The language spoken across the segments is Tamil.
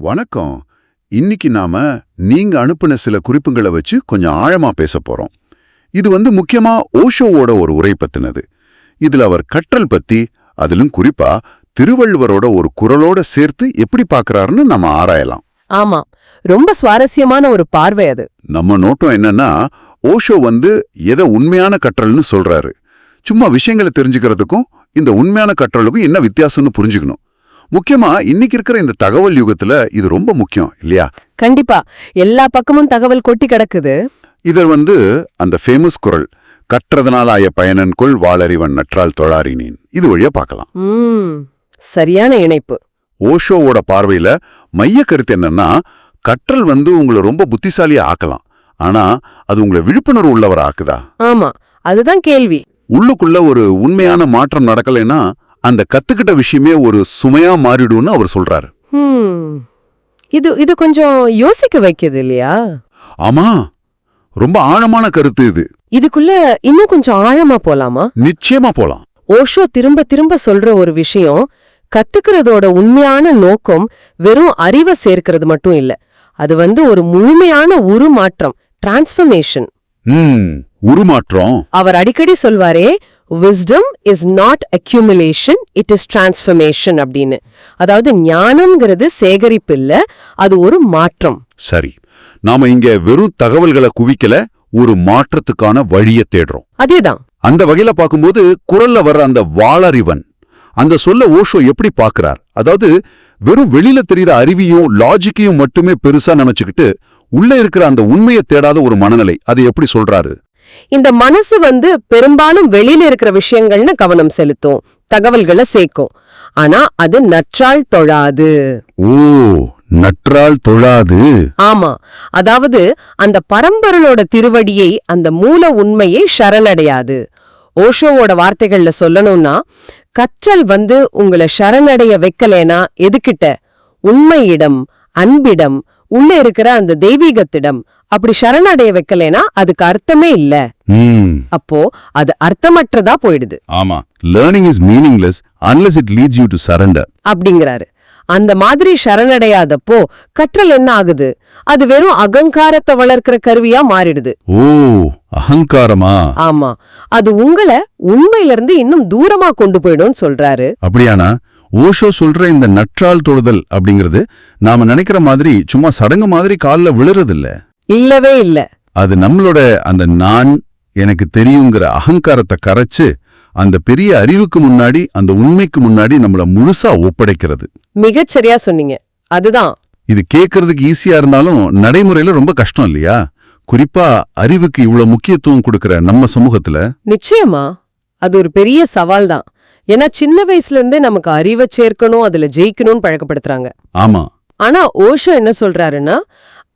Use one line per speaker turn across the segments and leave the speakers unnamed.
வணக்கம். இன்னைக்கு நாம நீங்க அனுப்பின சில குறிப்புங்களை வச்சு கொஞ்சம் ஆழமா பேச போறோம். இது வந்து முக்கியமா ஓஷோவோட ஒரு உரை பத்தினது. இதுல அவர் கற்றல் பத்தி அதிலும் குறிப்பா திருவள்ளுவரோட ஒரு குரலோட சேர்த்து எப்படி பார்க்கறாருன்னு நம்ம ஆராயலாம்.
ஆமா. ரொம்ப சுவாரஸ்யமான ஒரு பார்வை அது.
நம்ம நோட்டம் என்னன்னா ஓஷோ வந்து எதை உண்மையான கற்றல்னு சொல்றாரு. சும்மா விஷயங்களை தெரிஞ்சுக்கிறதுக்கும் இந்த உண்மையான கற்றலுக்கும் என்ன வித்தியாசம்னு புரிஞ்சுக்கணும். முக்கியமா இன்னைக்கு இருக்கிற இந்த தகவல் யுகத்துல இது ரொம்ப முக்கியம் இல்லையா?
கண்டிப்பா. எல்லா பக்கமும் தகவல் கொட்டி கிடக்குது.
இதர் வந்து அந்த ஃபேமஸ் குரல் கற்றதனால் ஆய பயனன்குள் வாளறிவன் நற்றால் தொழாரினேன் இது வழியா பார்க்கலாம்.
சரியான இணைப்பு.
ஓஷோவோட பார்வையில மைய கருத்து என்னன்னா கற்றல் வந்து உங்களை ரொம்ப புத்திசாலியா ஆக்கலாம். ஆனா அது உங்களை விழிப்புணர்வு உள்ளவரா ஆக்குதா?
ஆமா அதுதான் கேள்வி.
உள்ளுக்குள்ள ஒரு உண்மையான மாற்றம் நடக்கலைன்னா அந்த கத்துக்கிட்ட விஷயமே ஒரு சுமையா மாறிடும்னு அவர் சொல்றாரு.
இது இது கொஞ்சம் யோசிக்க வைக்குது இல்லையா?
ஆமா. ரொம்ப ஆழமான கருத்து இது.
இதுக்குள்ள இன்னும் கொஞ்சம் ஆழமா போலாமா?
நிச்சயமா போலாம்.
ஓஷோ திரும்ப திரும்ப சொல்ற ஒரு விஷயம் கத்துக்கிறதோட உண்மையான நோக்கம் வெறும் அறிவை சேர்க்கிறது மட்டும் இல்ல. அது வந்து ஒரு முழுமையான உருமாற்றம் டிரான்ஸ்ஃபர்மேஷன்
ம் உருமாற்றம்.
அவர் அடிக்கடி சொல்வாரே wisdom is not accumulation it is transformation அப்படின்னு அதாவது ஞானம்ங்கிறது சேகரிப்பு இல்ல அது ஒரு மாற்றம்.
சரி நாம இங்க வெறும் தகவல்களை குவிக்கல ஒரு மாற்றத்துக்கான வழியை தேடுறோம்.
அதேதான்.
அந்த வகையில பார்க்கும்போது குரல்ல வர்ற அந்த வாளறிவன் அந்த சொல்ல ஓஷோ எப்படி பார்க்கறார்? அதாவது வெறும் வெளியில தெரியுற அறிவியும் லாஜிக்கையும் மட்டுமே பெருசா நினைச்சுக்கிட்டு உள்ள இருக்கிற அந்த உண்மையை தேடாத ஒரு மனநிலை அதை எப்படி சொல்றாரு?
இந்த மனசு வந்து பெரும்பாலும் வெளியில இருக்கிற விஷயங்கள்னு கவனம் செலுத்தும் தகவல்களை சேர்க்கும். ஆனா அது நற்றால் தொழாது.
ஓ நற்றால் தொழாது?
ஆமா. அதாவது அந்த பரம்பொருளோட திருவடியை அந்த மூல உண்மையை சரணடையாது. ஓஷோவோட வார்த்தைகள்ல சொல்லணும்னா கற்றல் வந்து உங்களை சரணடைய வைக்கலேனா எதுக்கிட்ட? உண்மையிடம் அன்பிடம் உள்ள இருக்கிற அந்த தெய்வீகத்திடம். அப்படி சரணடைய வைக்கலேனா அதுக்கு அர்த்தமே இல்ல. அப்போ அது அர்த்தமற்றதா போயிடுது.
ஆமா. Learning is meaningless unless it leads you to surrender
அப்படிங்கிறாரு. அந்த மாதிரி சரணடையாதப்போ கற்றல் என்ன ஆகுது? அது வெறும் அகங்காரத்தை வளர்க்கிற கருவியா மாறிடுது.
ஓ அகங்காரமா?
ஆமா. அது உங்களை உண்மையில இருந்து இன்னும் தூரமா கொண்டு போயிடும்னு சொல்றாரு.
அப்படியானா? ஓஷோ சொல்ற இந்த நற்றால் தொழுதல் அப்படிங்கிறது நாம நினைக்கிற மாதிரி சும்மா சடங்கு மாதிரி கால்ல விழுறதில்ல.
இல்லவே இல்ல.
அது நம்மளோட அந்த நான் எனக்கு தெரியுங்கிற அகங்காரத்தை கரைச்சு அந்த பெரிய அறிவுக்கு முன்னாடி அந்த உண்மைக்கு முன்னாடி நம்மள முழுசா ஒப்படைக்கிறது.
மிகச் சரியா சொன்னீங்க. அதுதான்.
இது கேட்கறதுக்கு ஈஸியா இருந்தாலும் நடைமுறையில ரொம்ப கஷ்டம் இல்லையா? குறிப்பா அறிவுக்கு இவ்வளவு முக்கியத்துவம் கொடுக்கிற நம்ம சமூகத்துல.
நிச்சயமா. அது ஒரு பெரிய சவால் தான் ஏன்னா சின்ன வயசுல இருந்தே நமக்கு அறிவை சேர்க்கணும் அதுல ஜெயிக்கணும்னு பழக்கப்படுத்துறாங்க.
ஆமா.
ஆனா ஓஷோ என்ன சொல்றாருன்னா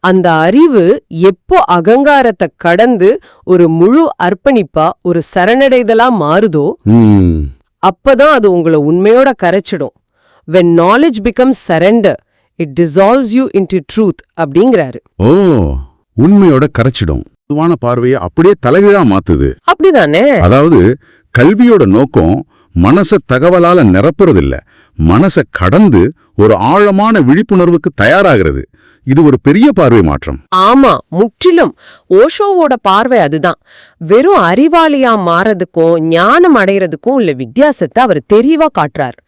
அந்த அறிவு எப்போ அகங்காரத்தை கடந்து ஒரு முழு அர்ப்பணிப்பா ஒரு சரணடைதலா மாறுதோ அப்பதான் அது உங்களை உண்மையோட கரைச்சிடும். When knowledge becomes surrender it dissolves you into truth அப்படிங்கிறாரு.
ஓ உண்மையோட கரைச்சிடும். பொதுவான பார்வையை அப்படியே தலைகீழா மாத்துது.
அப்படிதானே?
அதாவது கல்வியோட நோக்கம் மனச தகவலால நிரப்புறதில்ல. மனச கடந்து ஒரு ஆழமான விழிப்புணர்வுக்கு தயாராகிறது. இது ஒரு பெரிய பார்வை மாற்றம்.
ஆமா முற்றிலும். ஓஷோவோட பார்வை அதுதான். வெறும் அறிவாளியா மாறதுக்கும் ஞானம் அடையறதுக்கும் உள்ள வித்தியாசத்தை அவர் தெளிவா காட்டுறார்.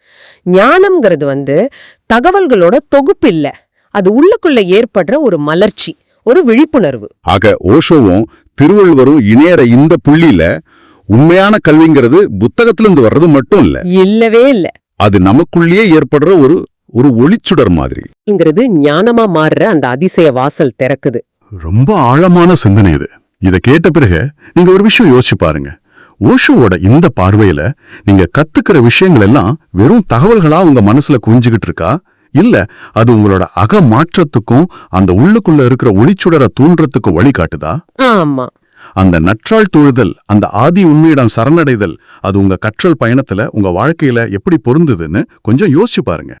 ஞானம்ங்கிறது வந்து தகவல்களோட தொகுப்பு இல்ல. அது உள்ளுக்குள்ள ஏற்படுற ஒரு மலர்ச்சி ஒரு விழிப்புணர்வு.
ஆக ஓஷோவும் திருவள்ளுவரும் இணையற இந்த புள்ளியில உண்மையான கல்விங்கிறது புத்தகத்திலிருந்து வர்றது மட்டும் இல்ல
இல்லவே இல்ல.
அது நமக்குள்ளேயே ஏற்படுற ஒரு ஒரு ஒளிச்சுடர் மாதிரி.
ங்கிறது ஞானமா மாறுற அந்த அதிசய வாசல் திறக்குது.
ரொம்ப ஆழமான சிந்தனை இது. இத கேட்ட பிறகு நீங்க ஒரு விஷயம் யோசிச்சு பாருங்க. ஓஷோவோட இந்த பார்வையில நீங்க கத்துக்கிற விஷயங்கள் எல்லாம் வெறும் தகவல்களா உங்க மனசுல குவிஞ்சுகிட்டு இருக்கா? இல்ல அது உங்களோட அக மாற்றத்துக்கும் அந்த உள்ளுக்குள்ள இருக்கிற ஒளிச்சுடரை தூண்டுறதுக்கும் வழிகாட்டுதா?
ஆமா.
அந்த நற்றாள் தொழுதல் அந்த ஆதி உண்மையிடம் சரணடைதல் அது உங்க கற்றல் பயணத்துல உங்க வாழ்க்கையில எப்படி பொருந்துதுன்னு கொஞ்சம் யோசிச்சு பாருங்க.